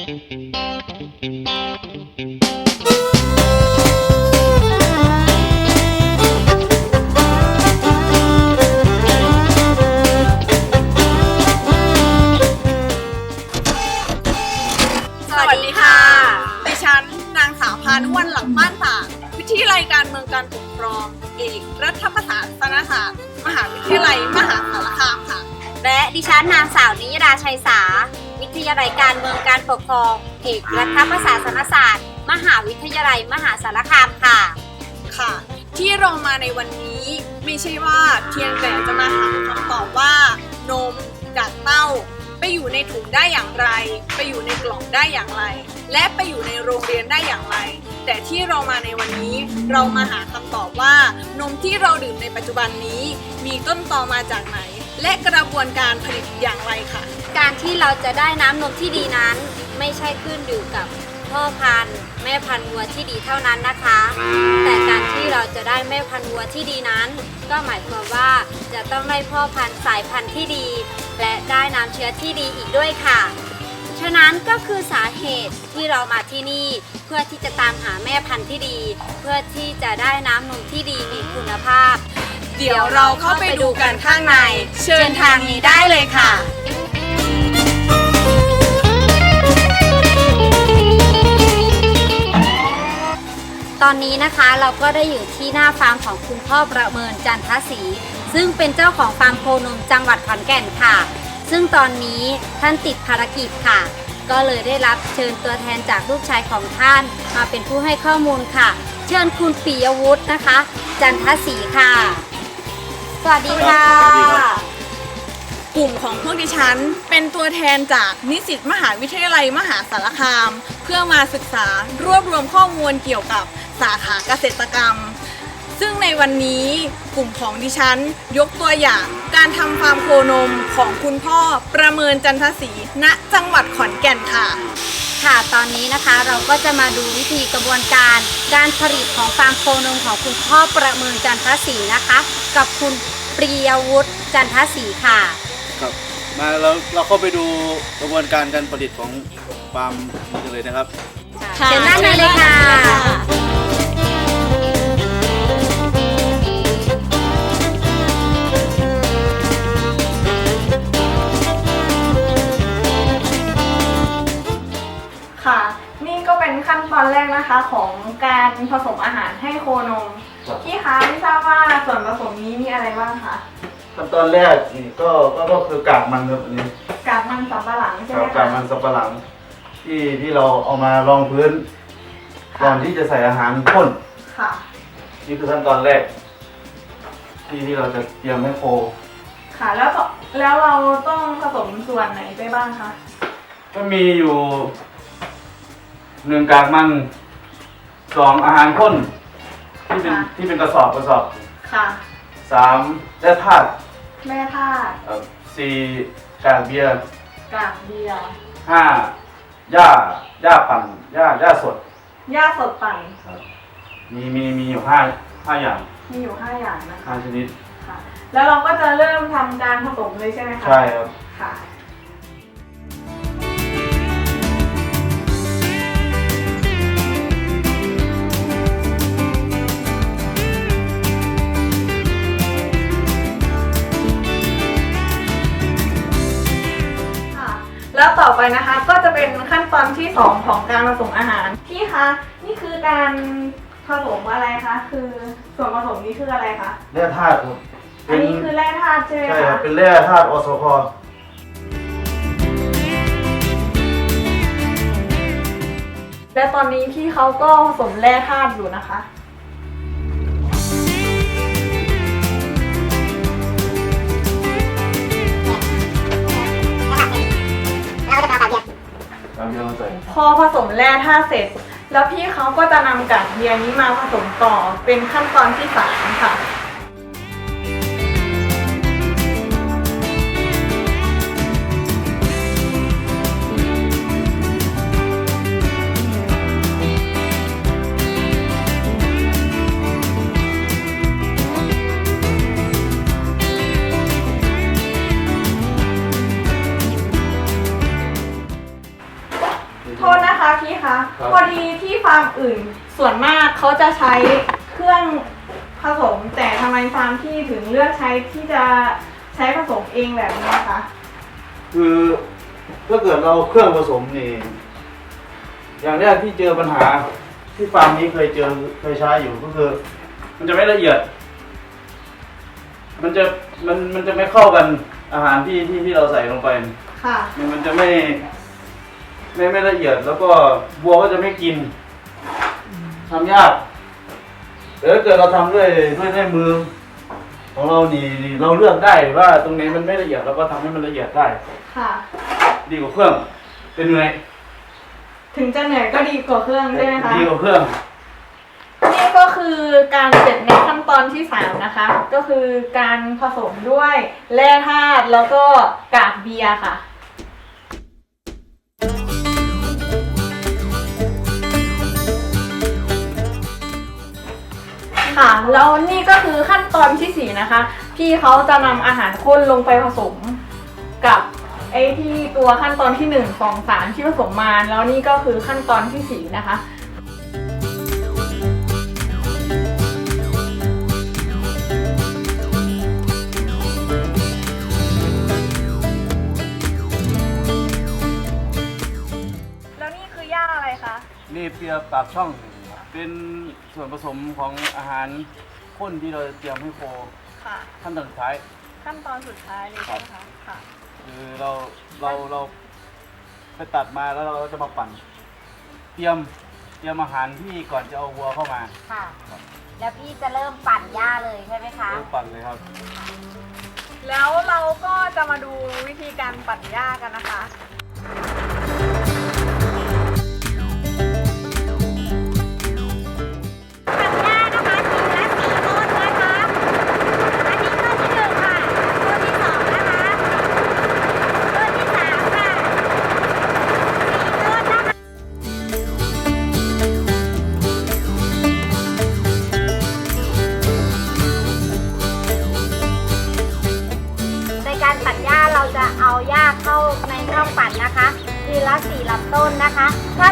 สวัสดีค่ะ ดิฉันนางสาวพานุวันหลังบ้านฝางวิทยาลัยการเมืองการปกครอง เอกรัฐประศาสนศาสตร์ มหาวิทยาลัยมหาสารคามค่ะ และดิฉันนางสาวนิยดาชัยสา วิทยาลัยการเมืองการปกครองเอกรัฐประศาสนศาสตร์ มหาวิทยาลัยมหาสารคามค่ะ ค่ะ ที่เรามาในวันนี้ไม่ใช่ว่าเพียงแต่จะมาหาคำตอบว่านมจากเต้า ไปอยู่ในถุงได้อย่างไร ไปอยู่ในกล่องได้อย่างไร และไปอยู่ในโรงเรียนได้อย่างไร แต่ที่เรามาในวันนี้เรามาหาคำตอบว่านมที่เราดื่มในปัจจุบันนี้ มีต้นตอมาจากไหน และกระบวนการผลิตอย่างไรค่ะ การที่เราจะได้น้ำนมที่ดีนั้น ไม่ใช่ขึ้นอยู่กับพ่อพันธุ์แม่พันธุ์วัวที่ดีเท่านั้นนะคะ แต่การที่เราจะได้แม่พันธุ์วัวที่ดีนั้น ก็หมายความว่าจะต้องได้พ่อพันธุ์สายพันธุ์ที่ดี และได้น้ำเชื้อที่ดีอีกด้วยค่ะ ฉะนั้นก็คือสาเหตุที่เรามาที่นี่เพื่อที่จะตามหาแม่พันธุ์ที่ดี เพื่อที่จะได้น้ำนมที่ดีมีคุณภาพ เดี๋ยวเราเข้าไปดูกันข้างใน เชิญทางนี้ได้เลยค่ะ ตอนนี้นะคะเราก็ได้อยู่ที่หน้าฟาร์มของคุณพ่อประเมินจันทศรีซึ่งเป็นเจ้าของฟาร์มโคนมจังหวัดขอนแก่นค่ะ ซึ่งตอนนี้ท่านติดภารกิจค่ะ ก็เลยได้รับเชิญตัวแทนจากลูกชายของท่าน มาเป็นผู้ให้ข้อมูลค่ะ เชิญคุณปิยวุฒินะคะ จันทศรีค่ะ สวัสดีค่ะ สวัสดีครับ กลุ่มของพวกดิฉัน เป็นตัวแทนจากนิสิตมหาวิทยาลัยมหาสารคาม เพื่อมาศึกษารวบรวมข้อมูลเกี่ยวกับสาขาเกษตรกรรม ซึ่งในวันนี้กลุ่มของดิฉันยกตัวอย่างการทำฟาร์มโคนมของคุณพ่อประเมินจันทศรีณจังหวัดขอนแก่นค่ะ ค่ะ ตอนนี้นะคะเราก็จะมาดูวิธีกระบวนการ การผลิตของฟาร์มโคนมของคุณพ่อประเมินจันทศรีนะคะ กับคุณปรียวุฒิจันทศรีค่ะ ครับมาเราเราเข้าไปดูกระบวนการการผลิตของฟาร์มนี้กันเลยนะครับ ค่ะเชิญด้านในเลยค่ะค่ะ ผสมอาหารให้โคนมครับ พี่คะไม่ทราบว่าส่วนผสมนี้มีอะไรบ้างคะขั้นตอนแรกนี่ก็ก็ก็คือกากมันครับอันนี้กากมันสำปะหลังใช่คไหรัมบคะกากมันสับปะหลัง ที่ที่เราเอามารองพื้นก่อนที่จะใส่อาหารข้นค่ะ นี่คือขั้นตอนแรก ที่ที่เราจะเตรียมให้โค ค่ะ แล้วต่อแล้วเราต้องผสมส่วนไหนไปบ้างคะก็มีอยู่หนึ่งกากมัน สองอาหารข้นที่เป็นที่เป็นกระสอบกระสอบค่ะ สามแร่ธาตุแม่ธาตุเอ่อสี่กากเบียร์กากเบียร์ห้าหญ้าหญ้าปั่นหญ้าหญ้าสดหญ้าสดปั่นมีมีมีอยู่ห้าห้าอย่างมีอยู่ห้าอย่างนะคะห้าชนิดค่ะ แล้วเราก็จะเริ่มทำการผสมเลยใช่ไหมคะใช่ครับค่ะค่ะ แล้วต่อไปนะคะก็จะเป็นขั้นตอนที่ 2 ของการผสมอาหารพี่คะนี่คือการผสมอะไรคะคือส่วนผสมนี้คืออะไรคะแร่ธาตุครับอันนี้คือแร่ธาตุใช่ไหมใช่ครัคะบเป็นแร่ธาตุอสพและตอนนี้พี่เขาก็ผสมแร่ธาตุอยู่นะคะ ตามที่เราใส่พอผสมแร่ธาตุเสร็จ แล้วพี่เขาก็จะนำกากเบียร์นี้มาผสมต่อเป็นขั้นตอนที่สามค่ะ คะพี่คะครับ พอดีที่ฟาร์มอื่นส่วนมากเขาจะใช้เครื่องผสม แต่ทำไมฟาร์มที่ถึงเลือกใช้ที่จะใช้ผสมเองแบบนี้คะคือถ้าเกิดเราเครื่องผสมนี่อย่างแรกที่เจอปัญหาที่ฟาร์มนี้เคยเจอเคยใช้อยู่ก็คือ มันจะไม่ละเอียด มันจะมันมันจะไม่เข้ากันอาหารที่ที่ที่เราใส่ลงไป ค่ะ มันมันจะไม่ ไม่ไม่ละเอียด แล้วก็บัวก็จะไม่กินทำยากแต่ถ้าเกิดเราทำด้วยด้วยด้วยมือ ของเรานี่นี่เราเลือกได้ว่าตรงไหนมันไม่ละเอียดเราก็ทำให้มันละเอียดได้ ค่ะ ดีกว่าเครื่องเป็นไงถึงจะเหนื่อยก็ดีกว่าเครื่องใช่ไหมคะดีกว่าเครื่อง นี่ก็คือการเสร็จในขั้นตอนที่สามนะคะ ก็คือการผสมด้วยแร่ธาตุแล้วก็กากเบียร์ค่ะ ค่ะ แล้วนี่ก็คือขั้นตอนที่สี่นะคะ พี่เขาจะนำอาหารข้นลงไปผสมกับไอ้ที่ตัวขั้นตอนที่หนึ่งสองสามที่ผสมมา แล้วนี่ก็คือขั้นตอนที่สี่นะคะแล้วนี่คือหญ้าอะไรคะ นี่เปียปากช่อง เป็นส่วนผสมของอาหารข้นที่เราเตรียมให้โคค่ะ ขั้นตอนสุดท้าย ขั้นตอนสุดท้ายเลยใช่ไหมคะค่ะ คือเราเราเราไปตัดมาแล้วเราก็จะมาปั่น เตรียมเตรียมอาหารที่ก่อนจะเอาวัวเข้ามาค่ะ แล้วพี่จะเริ่มปั่นหญ้าเลยใช่ไหมคะเริ่มปั่นเลยครับ แล้วเราก็จะมาดูวิธีการปั่นหญ้ากันนะคะ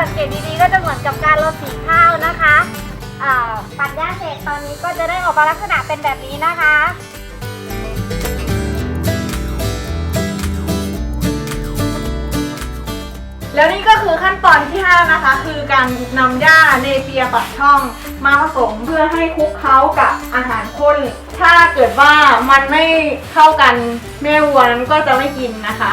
สังเกตดีๆก็จะเหมือนกับการเราสีข้าวนะคะปั่นหญ้าเสร็จตอนนี้ก็จะได้ออกมาลักษณะเป็นแบบนี้นะคะแล้วนี่ก็คือขั้นตอนที่ 5 นะคะ คือการนำหญ้าเนเปียปักช่องมาผสมเพื่อให้คลุกเคล้ากับอาหารข้น ถ้าเกิดว่ามันไม่เข้ากันแม่วัวนั้นก็จะไม่กินนะคะ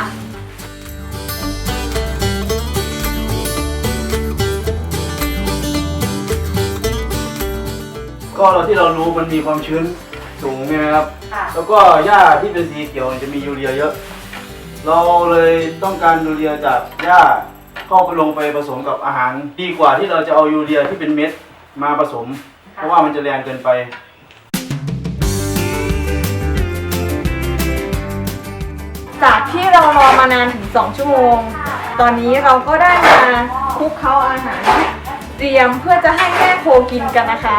ก็เราที่เรารู้มันมีความชื้นสูงใช่ไหมครับ ค่ะแล้วก็หญ้าที่เป็นสีเขียวจะมียูเรียเยอะ เราเลยต้องการยูเรียจากหญ้าเข้าไปลงไปผสมกับอาหาร ดีกว่าที่เราจะเอายูเรียที่เป็นเม็ดมาผสม เพราะว่ามันจะแรงเกินไป จากที่เรารอมานานถึง 2 ชั่วโมง ตอนนี้เราก็ได้มาคลุกเคล้าอาหารที่เตรียมเพื่อจะให้แม่โคกินกันนะคะ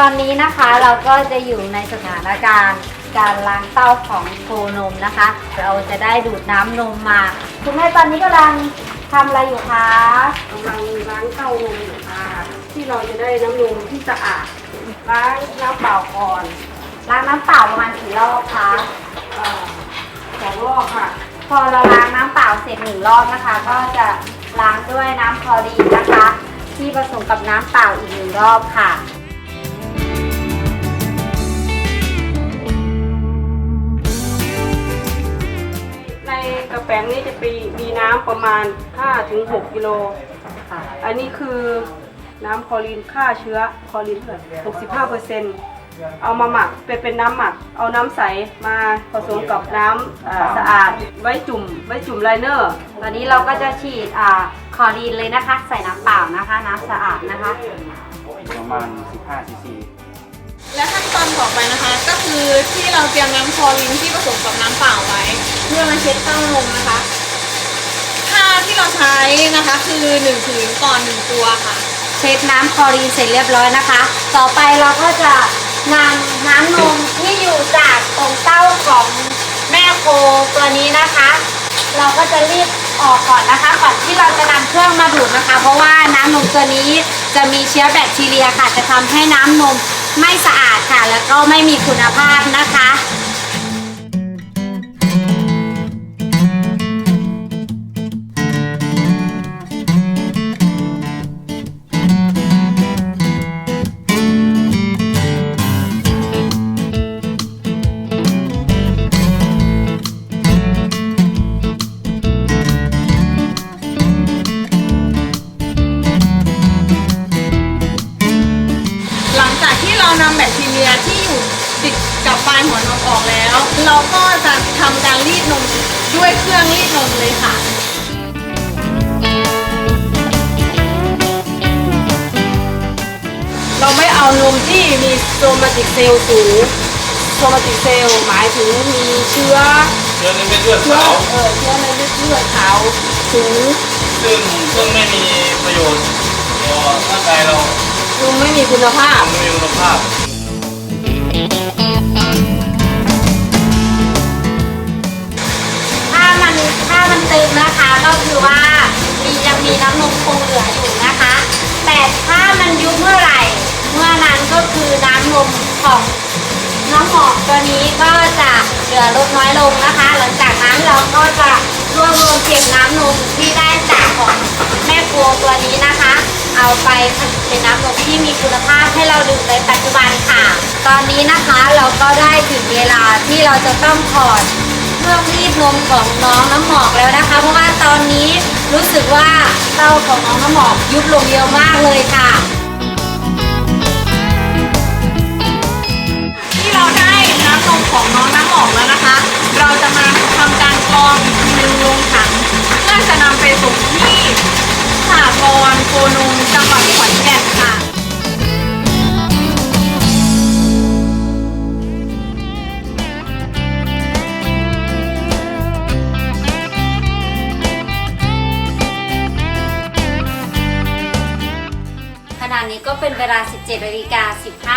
ตอนนี้นะคะเราก็จะอยู่ในสถานการณ์การล้างเต้าของโคนมนะคะ เราจะได้ดูดน้ำนมมา คุณแม่ตอนนี้กำลังทำอะไรอยู่คะกำลังล้างเต้านมอยู่ค่ะที่เราจะได้น้ำนมที่สะอาดล้างน้ำเปล่าก่อนล้างน้ำเปล่าประมาณกี่รอบคะเอ่อสองรอบค่ะ พอเราล้างน้ำเปล่าเสร็จหนึ่งรอบนะคะ ก็จะล้างด้วยน้ำคลอรีนนะคะ ที่ผสมกับน้ำเปล่าอีกหนึ่งรอบค่ะ ในกระแป้งนี้จะมีมีน้ำประมาณ5-6กิโลค่ะ อันนี้คือน้ำคลอรีนฆ่าเชื้อคลอรีนเท่าไหร่65เปอร์เซ็นต์เอามาหมักเป็นเป็นน้ำหมัก เอาน้ำใสมาผสมกับน้ำอ่าสะอาดไว้จุ่มไว้จุ่มไลเนอร์ตอนนี้เราก็จะฉีดอ่าคลอรีนเลยนะคะ ใส่น้ำเปล่านะคะ น้ำสะอาดนะคะ ประมาณ 15ซีซี และขั้นตอนต่อไปนะคะ ก็คือที่เราเตรียมน้ำคลอรีนที่ผสมกับน้ำเปล่าไว้ เพื่อมาเช็ดเต้านมนะคะค่าที่เราใช้นะคะคือ1ผืนต่อ1ตัวค่ะ เช็ดน้ำคลอรีนเสร็จเรียบร้อยนะคะ ต่อไปเราก็จะนำน้ำนมที่อยู่จากตรงเต้าของแม่โคตัวนี้นะคะ เราก็จะรีบออกก่อนนะคะ ก่อนที่เราจะนำเครื่องมาดูดนะคะ เพราะว่าน้ำนมตัวนี้จะมีเชื้อแบคทีเรียค่ะ จะทำให้น้ำนมไม่สะอาดค่ะ แล้วก็ไม่มีคุณภาพนะคะ ไม่เอานมที่มีโซมาติกเซลล์สูงโซมาติกเซลล์หมายถึงมีเชื้อเชื้อในเม็ดเลือดเชื้อขาวเออเชื้อในเลือดเลือดขาวสูงซึ่งซึ่งไม่มีประโยชน์ต่อร่างกายเรานมไม่มีคุณภาพ ไม่มีคุณภาพถ้ามันถ้ามันตึงนะคะก็คือว่ามียังมีน้ำนมคง มของน้องหมอกตัวนี้ก็จะเหลือลดน้อยลงนะคะ หลังจากนั้นเราก็จะรวบรวมเก็บน้ำนมที่ได้จากของแม่ครัวตัวนี้นะคะ เอาไปผลิตเป็นน้ำนมที่มีคุณภาพให้เราดื่มในปัจจุบันค่ะ ตอนนี้นะคะเราก็ได้ถึงเวลาที่เราจะต้องถอดเครื่องรีดนมของน้องน้ำหมอกแล้วนะคะ เพราะว่าตอนนี้รู้สึกว่าเต้าของน้องน้ำหมอกยุบลงเยอะมากเลยค่ะ ของน้องน้ำหมอกแล้วนะคะ เราจะมาทำการกรองอีกทีนึงลงถังเพื่อจะนำไปส่งที่สหกรณ์โคนมจังหวัดขอนแก่นค่ะ ขณะนี้ก็เป็นเวลา 17นาฬิกา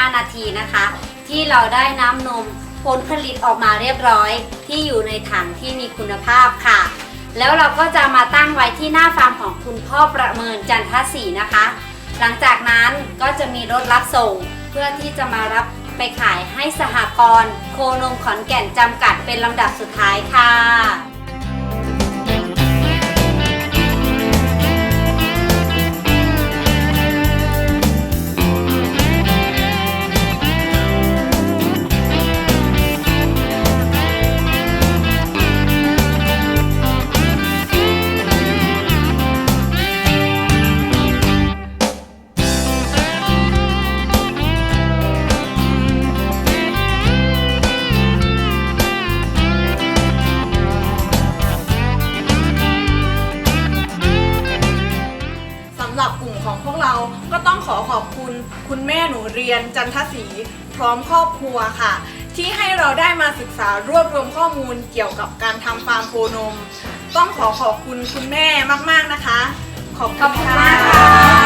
15 นาทีนะคะ ที่เราได้น้ำนม ผลผลิตออกมาเรียบร้อย ที่อยู่ในถังที่มีคุณภาพค่ะ แล้วเราก็จะมาตั้งไว้ที่หน้าฟาร์มของคุณพ่อประเมินจันทศรีนะคะ หลังจากนั้นก็จะมีรถรับส่ง เพื่อที่จะมารับไปขายให้สหกรณ์โคนมขอนแก่นจำกัดเป็นลำดับสุดท้ายค่ะ องขอบคุณคุณแม่หนูเรียนจันทศรีพร้อมครอบครัวค่ะ ที่ให้เราได้มาศึกษารวบรวมข้อมูลเกี่ยวกับการทำฟาร์มโคนม ต้องขอขอบคุณคุณแม่มาก ๆ นะคะ ขอบคุณค่ะ